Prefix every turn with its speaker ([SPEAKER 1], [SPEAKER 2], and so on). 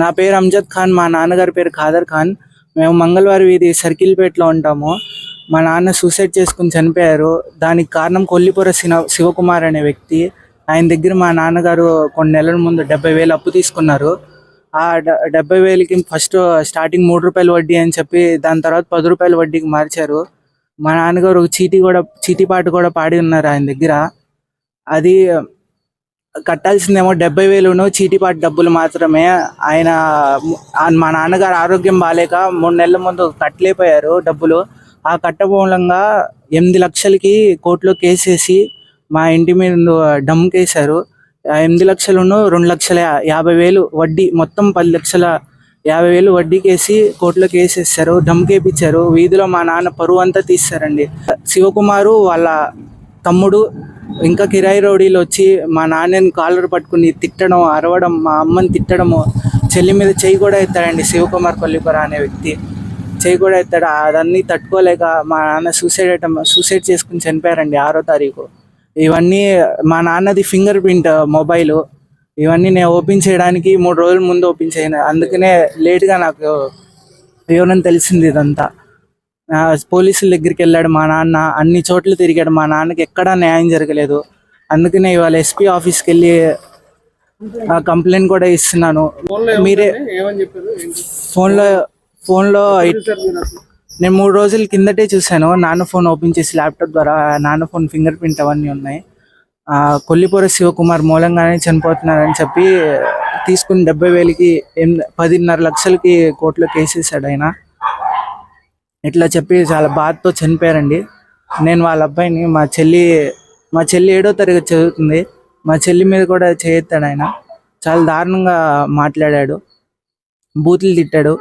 [SPEAKER 1] నా పేరు అంజద్ ఖాన్ మా నాన్నగారి పేరు ఖాదర్ ఖాన్. మేము మంగళవారం వీధి సర్కిల్పేటలో ఉంటాము. మా నాన్న సూసైడ్ చేసుకుని చనిపోయారు. దానికి కారణం కొల్లిపుర శివ శివకుమార్ అనే వ్యక్తి. ఆయన దగ్గర మా నాన్నగారు కొన్ని నెలల ముందు డెబ్బై వేలు అప్పు తీసుకున్నారు. ఆ డ- డెబ్బై వేలకి ఫస్ట్ స్టార్టింగ్ మూడు రూపాయలు వడ్డీ అని చెప్పి దాని తర్వాత పది రూపాయల వడ్డీకి మార్చారు. మా నాన్నగారు ఒక చీటీ కూడా చీటీ పాట కూడా పాడి ఉన్నారు ఆయన దగ్గర. అది కట్టాల్సిందేమో డెబ్బై వేలును చీటిపాటి డబ్బులు మాత్రమే. ఆయన మా నాన్నగారు ఆరోగ్యం బాగాలేక మూడు నెలల ముందు కట్టలేకపోయారు డబ్బులు. ఆ కట్ట మూలంగా ఎనిమిది లక్షలకి కోర్టులో కేసేసి మా ఇంటి మీద డమ్ కేసారు ఎనిమిది లక్షలను రెండు లక్షల యాభై వేలు వడ్డీ మొత్తం పది లక్షల యాభై వేలు వడ్డీకేసి కోర్టులో కేసేసారు డమ్ కేపించారు. వీధిలో మా నాన్న పరువు అంతా తీస్తారండి శివకుమారు వాళ్ళ తమ్ముడు ఇంకా కిరాయి రౌడీలు వచ్చి మా నాన్నని కాలర్ పట్టుకుని తిట్టడం అరవడం మా అమ్మని తిట్టడము చెల్లి మీద చేయి కూడా ఎత్తాడండి శివకుమార్ కొల్లిపుర అనే వ్యక్తి. చేయి కూడా ఎత్తాడు. అదన్నీ తట్టుకోలేక మా నాన్న సూసైడ్ అటం సూసైడ్ చేసుకుని చనిపోయారండి ఆరో తారీఖు. ఇవన్నీ మా నాన్నది ఫింగర్ ప్రింట్ మొబైల్ ఇవన్నీ నేను ఓపెన్ చేయడానికి మూడు రోజుల ముందు ఓపెన్ చేయను. అందుకనే లేట్గా నాకు వివరం తెలిసింది ఇదంతా. పోలీసుల దగ్గరికి వెళ్ళాడు మా నాన్న. అన్ని చోట్ల తిరిగాడు. మా నాన్నకి ఎక్కడా న్యాయం జరగలేదు. అందుకనే ఇవాళ ఎస్పీ ఆఫీస్కి వెళ్ళి కంప్లైంట్ కూడా ఇస్తున్నాను. మీరే ఫోన్లో ఫోన్లో నేను మూడు రోజుల కిందటే చూశాను. నాన్న ఫోన్ ఓపెన్ చేసి ల్యాప్టాప్ ద్వారా నాన్న ఫోన్ ఫింగర్ ప్రింట్ అవన్నీ ఉన్నాయి. ఆ, కొల్లిపుర శివకుమార్ మూలంగానే చనిపోతున్నారని చెప్పి తీసుకుని డెబ్బై వేలకి ఎనిమిది పదిన్నర లక్షలకి కోర్టులో కేసేసాడు ఆయన. ఇట్లా చెప్పి చాలా బాధతో చనిపోయారండి. నేను వాళ్ళ అబ్బాయిని మా చెల్లి మా చెల్లి ఏడో తరగతి చదువుతుంది. మా చెల్లి మీద కూడా చేయెత్తాడు ఆయన. చాలా దారుణంగా మాట్లాడాడు. బూతులు తిట్టాడు.